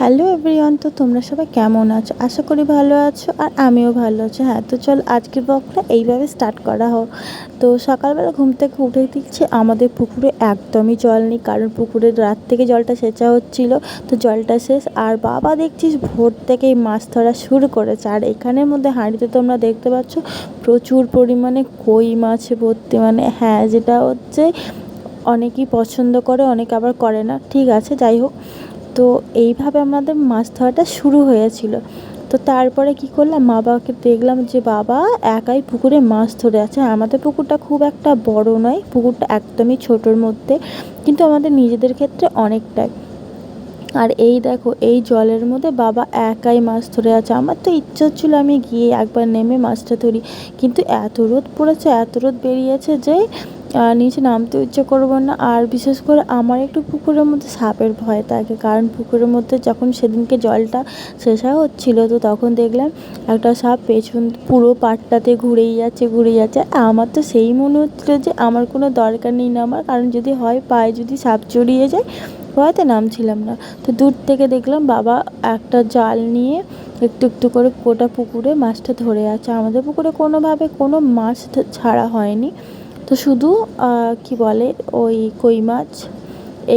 Hello everyone, তো তোমরা সবাই কেমন আছো? আশা করি ভালো আছো আর আমিও ভালো আছি। হ্যাঁ তো চল আজকের ব্লগটা এইভাবে স্টার্ট করা হোক। তো সকালবেলা ঘুম থেকে উঠে দেখছি আমাদের পুকুরে একদমই জল নেই, কারণ পুকুরে রাত থেকে জলটা সেচা হচ্ছিল। তো জলটা শেষ আর বাবা দেখছিস ভোর থেকেই মাছ ধরা শুরু করেছে। আর এখানের মধ্যে হাঁড়িতে তোমরা দেখতে পাচ্ছ প্রচুর পরিমাণে কই মাছে ভর্তি। মানে হ্যাঁ যেটা হচ্ছে অনেকেই পছন্দ করে, অনেকে আবার করে না। ঠিক আছে, যাই হোক। তো এইভাবে আমাদের মাছ ধরাটা শুরু হয়েছিল। তো তারপরে কি করলাম বাবাকে দেখলাম যে বাবা একাই পুকুরে মাছ ধরে আছে। আমাদের পুকুরটা খুব একটা বড় নয়, পুকুরটা একদমই ছোটোর মধ্যে, কিন্তু আমাদের নিজেদের ক্ষেত্রে অনেকটাই। আর এই দেখো, এই জলের মধ্যে বাবা একাই মাছ ধরে আছে। আমার তো ইচ্ছা হচ্ছিল আমি গিয়ে একবার নেমে মাছটা ধরি, কিন্তু এত রোদ পড়েছে, এত রোদ বেরিয়েছে যে নিচে নামতে ইচ্ছে করব না। আর বিশেষ করে আমার একটু পুকুরের মধ্যে সাপের ভয় থাকে। কারণ পুকুরের মধ্যে যখন সেদিনকে জলটা শেষা হচ্ছিল, তো তখন দেখলাম একটা সাপ পেছন পুরো পাটটাতে ঘুরেই যাচ্ছে, ঘুরে যাচ্ছে। আমার তো সেই মনে হচ্ছিল যে আমার কোনো দরকার নেই নামার। কারণ যদি হয়, পায়ে যদি সাপ জড়িয়ে যায়, ভয়তে নামছিলাম না। তো দূর থেকে দেখলাম বাবা একটা জাল নিয়ে একটু একটু করে গোটা পুকুরে মাছটা ধরে আছে। আমাদের পুকুরে কোনোভাবে কোনো মাছ ছাড়া হয়নি। তো শুধু কি বলে, ওই কই মাছ,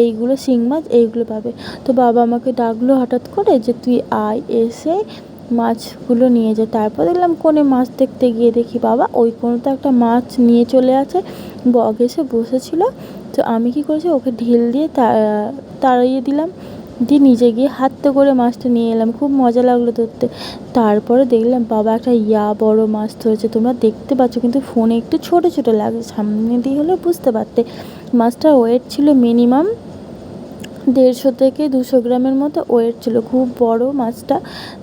এইগুলো শিং মাছ, এইগুলো পাবে। তো বাবা আমাকে ডাকলো হঠাৎ করে যে, তুই আয় এসে মাছগুলো নিয়ে যা। তারপর দেখলাম কোনে মাছ দেখতে গিয়ে দেখি বাবা, ওই কোনোতে একটা মাছ নিয়ে চলে আছে। বগ এসে বসেছিল। তো আমি কি করেছি, ওকে ঢিল দিয়ে তাড়িয়ে দিলাম। দিয়ে নিজে গিয়ে হাতে করে মাছটা নিয়ে এলাম। খুব মজা লাগল ধরতে। তারপরে দেখলাম, বাবা, একটা ইয়া বড় মাছ ধরেছে। তোমরা দেখতে পাচ্ছ, কিন্তু ফোনে একটু ছোট ছোট লাগে। সামনে দিয়ে হলে বুঝতে পারতে। মাছটার ওয়েট ছিল মিনিমাম দেড়শো থেকে দুশো গ্রামের মতো ওয়েট ছিল। খুব বড় মাছটা।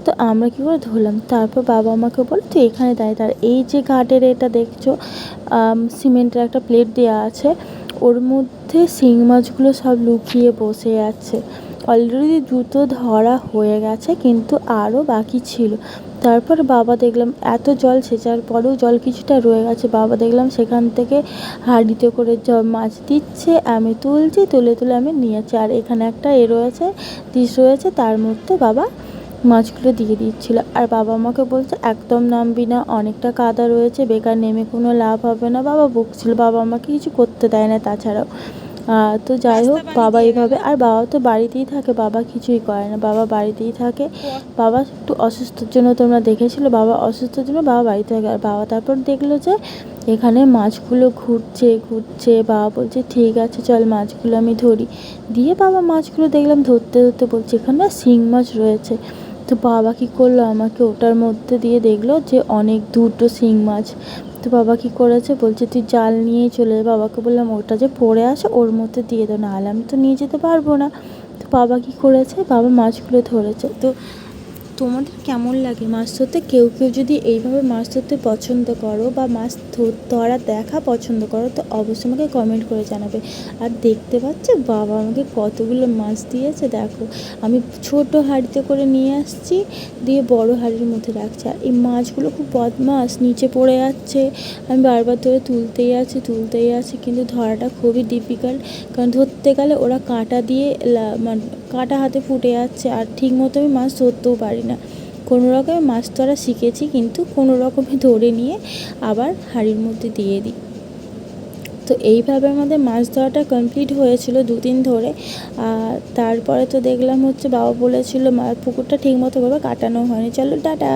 তো আমরা কী করে ধরলাম? তারপর বাবা আমাকে বল তুই এখানে দাঁড়িয়ে তার এই যে ঘাটের এটা দেখছ সিমেন্টের একটা প্লেট দেওয়া আছে, ওর মধ্যে শিং মাছগুলো সব লুকিয়ে বসে আছে। অলরেডি জুতো ধরা হয়ে গেছে, কিন্তু আরও বাকি ছিল। তারপর বাবা দেখলাম, এত জল সেচার পরেও জল কিছুটা রয়ে গেছে। বাবা দেখলাম সেখান থেকে হাঁড়িতে করে মাছ দিচ্ছে, আমি তুলছি, তুলে তুলে আমি নিয়েছি আর এখানে একটা এ রয়েছে ডিশ রয়েছে, তার মধ্যে বাবা মাছগুলো দিয়ে দিচ্ছিল। আর বাবা আমাকে বলছে, একদম নামবি না, অনেকটা কাদা রয়েছে, বেকার নেমে কোনো লাভ হবে না। বাবা বকছিল, বাবা আমাকে কিছু করতে দেয় না, তাছাড়াও। তো যাই হোক, বাবা এইভাবে আর বাবা তো বাড়িতেই থাকে, বাবা কিছুই করে না, বাবা বাড়িতেই থাকে, বাবা একটু অসুস্থর জন্য তোমরা দেখেছিলো, বাবা অসুস্থর জন্য বাবা বাড়িতে থাকে, আর বাবা তারপর দেখল যে এখানে মাছগুলো ঘুরছে ঘুরছে, বাবা বলছে, ঠিক আছে, চল মাছগুলো আমি ধরি। দিয়ে বাবা মাছগুলো দেখলাম ধরতে ধরতে বলছে, এখানে শিং মাছ রয়েছে। তো বাবা কী করল? আমাকে ওটার মধ্যে দিয়ে দেখল যে অনেক দুটো শিং মাছ। তো বাবা কী করেছে? বলছে, তুই জাল নিয়ে চলে বাবাকে বললাম, ওটা যে পড়ে আসে ওর মধ্যে দিয়ে দাও নাহলে আমি তো নিয়ে যেতে পারব না। তো বাবা কী করেছে? বাবা মাছগুলো ধরেছে। তো তোমাদের কেমন লাগে? মাছ ধরতে কেউ কেউ যদি এইভাবে মাছ ধরতে পছন্দ করো বা মাছ ধরা দেখা পছন্দ করো, তো অবশ্যই আমাকে কমেন্ট করে জানাবে। আর দেখতে পাচ্ছ? বাবা আমাকে কতগুলো মাছ দিয়েছে, দেখো। আমি ছোট হাঁড়িতে করে নিয়ে আসছি, দিয়ে বড় হাঁড়ির মধ্যে রাখছি। আর এই মাছগুলো খুব বদমাস, নিচে পড়ে যাচ্ছে আমি বারবার ধরে তুলতেই আছি তুলতেই আছি, কিন্তু ধরাটা খুবই ডিফিকাল্ট কারণ ধরতে গেলে ওরা কাঁটা দিয়ে মানে কাঁটা হাতে ফুটে যাচ্ছে, আর ঠিক মতো আমি মাছ ধরতেও পারি না। কোনো রকমে মাছ ধরা শিখেছি কিন্তু কোনো রকমে ধরে নিয়ে আবার হাঁড়ির মধ্যে দিয়ে দিই। তো এইভাবে আমাদের মাছ ধরাটা কমপ্লিট হয়েছিল দুদিন ধরে। আর তারপরে তো দেখলাম হচ্ছে বাবা বলেছিল পুকুরটা ঠিক মতো ভাবে কাটানো হয়নি। চলো, টাটা।